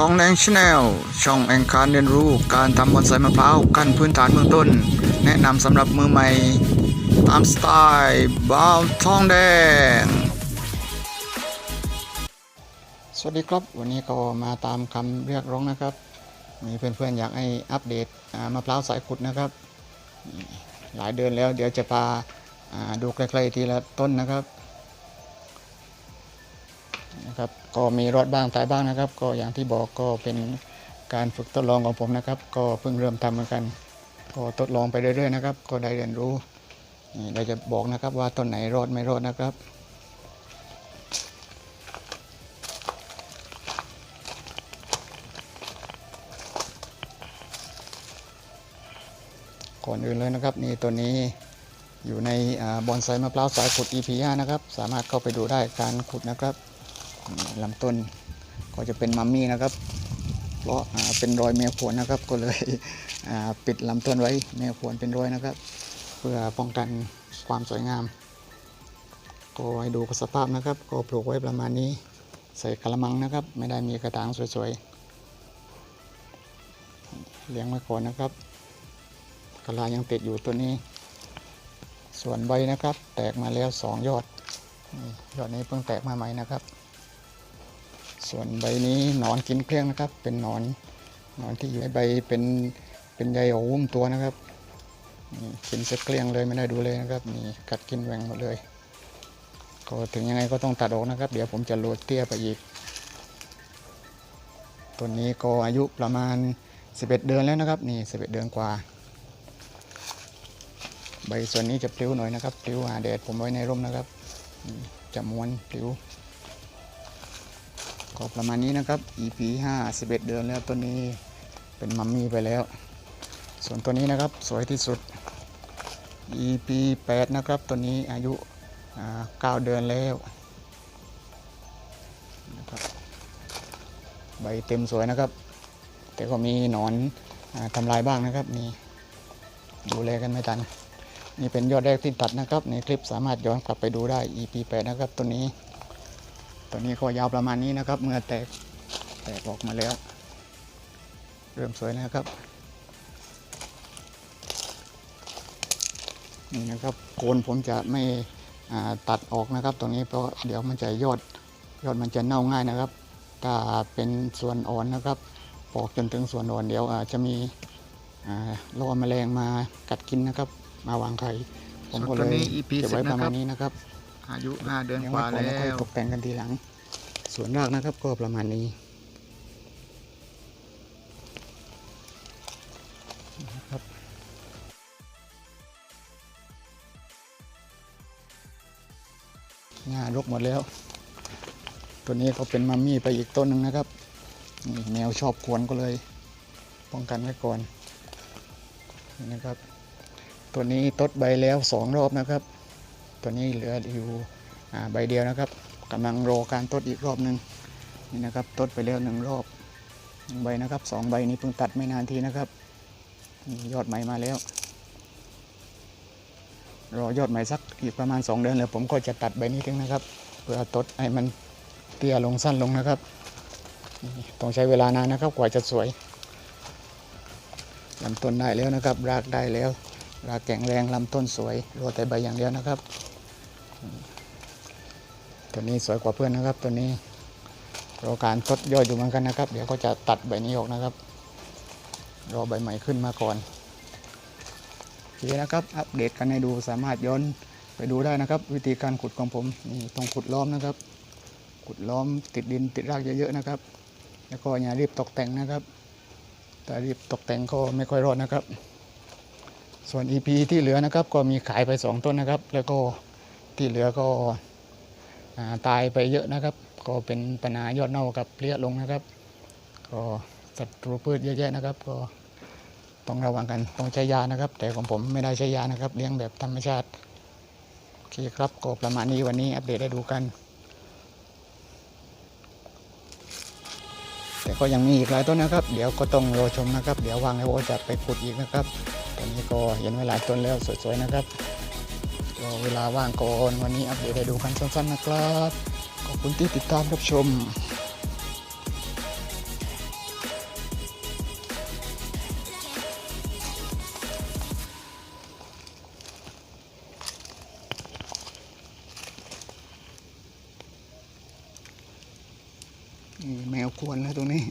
ทองแดงชาแนลช่องแองการเรียนรู้การทำบอนไซมะพร้าวขั้นพื้นฐานเบื้องต้น แนะนำสำหรับมือใหม่ ตามสไตล์บ่าวทองแดง สวัสดีครับ วันนี้ก็มาตามคำเรียกร้องนะครับ มีเพื่อนๆอยากให้อัปเดตมะพร้าวสายขุดนะครับ หลายเดือนแล้วเดี๋ยวจะพาดูใกล้ๆทีละต้นนะครับ นะครับก็มีรอดบ้างตายบ้างนะครับ ก็อย่างที่บอกก็เป็นการฝึกทดลองของผมนะครับ ก็เพิ่งเริ่มทำเหมือนกัน ก็ทดลองไปเรื่อยๆนะครับ ก็ได้เรียนรู้นี่เราจะบอกนะครับว่าต้นไหนรอดไม่รอดนะครับก่อนอื่นเลยนะครับนี่ตัวนี้อยู่ในอบอนไซมะพร้าวสายขุด EP5 นะครับ สามารถเข้าไปดูได้การขุดนะครับ ลำต้นก็จะเป็นมัมมี่นะครับ เพราะเป็นรอยแมวขวนนะครับ ก็เลยปิดลำต้นไว้แมวขวนเป็นรอยนะครับ เพื่อป้องกันความสวยงาม ก็ให้ดูสภาพนะครับ ก็ปลูกไว้ประมาณนี้ ใส่กระมังนะครับ ไม่ได้มีกระถางสวยๆ เลี้ยงไว้ก่อนนะครับกะลายังติดอยู่ตัวนี้ ส่วนใบนะครับ แตกมาแล้วสองยอดยอดนี้เพิ่งแตกมาใหม่นะครับ ส่วนใบนี้หนอนกินเกลี้ยงนะครับ เป็นหนอนหนอนที่อยู่ในใบเป็นเป็นใยโอหุ้มตัวนะครับนี่กินเสเกลี้ยงเลยไม่ได้ดูเลยนะครับนี่กัดกินแหว่งหมดเลย ก็ถึงยังไงก็ต้องตัดออกนะครับ เดี๋ยวผมจะโรยเตี้ยไปอีกต้นนี้ก็อายุประมาณ 11 เดือนแล้วนะครับ นี่ 11 เดือนกว่า ใบส่วนนี้จะปลิวหน่อยนะครับปลิวหาแดดผมไว้ในร่มนะครับ จะม้วนปลิว ก็ประมาณนี้นะครับ EP 5 11 เดือนแล้วตัวนี้เป็นมัมมี่ไปแล้ว ส่วนตัวนี้นะครับสวยที่สุด EP 8 นะครับตัวนี้อายุอ่า9เดือนแล้วนะครับใบเต็มสวยนะครับ แต่ก็มีหนอนอทำลายบ้างนะครับนี่ดูแลกันไม่ทันนี่เป็นยอดแรกที่ตัดนะครับ ในคลิปสามารถย้อนกลับไปดูได้ EP 8 นะครับตัวนี้ ตัวนี้ก็ยาวประมาณนี้นะครับเมื่อแตกแตกออกมาแล้ว เริ่มสวยแล้วนะครับนี่นะครับโคนผมจะไม่อ่าตัดออกนะครับ ตรงนี้เพราะเดี๋ยวมันจะยอดยอดมันจะเน่าง่ายนะครับ ถ้าเป็นส่วนอ่อนนะครับปอกจนถึงส่วนอ่อนเดี๋ยวอาจจะมีอ่าล่อแมลงมากัดกินนะครับ มาวางไข่ผมก็ส่วนตัวเลยนี้ EP เก็บไว้10ประมาณนะครับนี้นะครับ อายุ5เดือนยังกไม่ว่าพอแล้แล้วค่อยวตกแต่งกันทีหลัง ส่วนรากนะครับก็ประมาณนี้นะครับหญ้ารกหมดแล้ว ตัวนี้ก็เป็นมัมมี่ไปอีกต้นหนึ่งนะครับนี่แมวชอบกวนก็เลย ป้องกันไว้ก่อนนี่นะครับ ตัวนี้ตดใบแล้วสองรอบนะครับ ตัวนี้เหลืออยู่ใบเดียวนะครับกำลังรอการตดอีกรอบหนึ่งนี่นะครับตดไปแล้วหนึ่งรอบหนึ่งใบนะครับสองใบนี้เพิ่งตัดไม่นานทีนะครับยอดใหม่มาแล้ว รอยอดใหม่สักอีกประมาณสองเดือนแล้วผมก็จะตัดใบนี้ทิ้งนะครับ เพื่อตดให้มันเตี้ยลงสั้นลงนะครับต้องใช้เวลานานนะครับกว่าจะสวยลำต้นได้แล้วนะครับรากได้แล้ว รากแข็งแรงลำต้นสวยรอแต่ใบอย่างเดียวนะครับ ตัวนี้สวยกว่าเพื่อนนะครับ ตัวนี้รอการทดย่อยอยู่เหมือนกันนะครับ เดี๋ยวก็จะตัดใบนี้ออกนะครับ รอใบใหม่ขึ้นมาก่อนโอเคนะครับ อัปเดตกันให้ดูสามารถย้อนไปดูได้นะครับ วิธีการขุดของผมนี่ต้องขุดล้อมนะครับ ขุดล้อมติดดินติดรากเยอะๆนะครับ แล้วก็อย่ารีบตกแต่งนะครับ แต่รีบตกแต่งก็ไม่ค่อยรอดนะครับ ส่วน EP ที่เหลือนะครับก็มีขายไป 2 ต้นนะครับ แล้วก็ที่เหลือก็าตายไปเยอะนะครับ ก็เป็นปัญหายอดเน่ากับเพลี้ยลงนะครับ ก็ศัตรูพืชเยอะแยะนะครับ ก็ต้องระวังกันต้องใช้ยานะครับ แต่ของผมไม่ได้ใช้ยานะครับ เลี้ยงแบบธรรมชาติโอเคครับก็ประมาณนี้วันนี้อัปเดตให้ดูกัน แต่ก็ยังมีอีกหลายต้นนะครับ เดี๋ยวก็ต้องรอชมนะครับ เดี๋ยววางไว้ว่าจะไปขุดอีกนะครับ วันนี้ก็เห็นไว้หลายต้นแล้วสวยๆนะครับก็เวลาว่างก่อนวันนี้อัปเดตให้ดูกันสั้นๆนะครับขอบคุณที่ติดตามรับชมแมวควรแล้ตรงนี้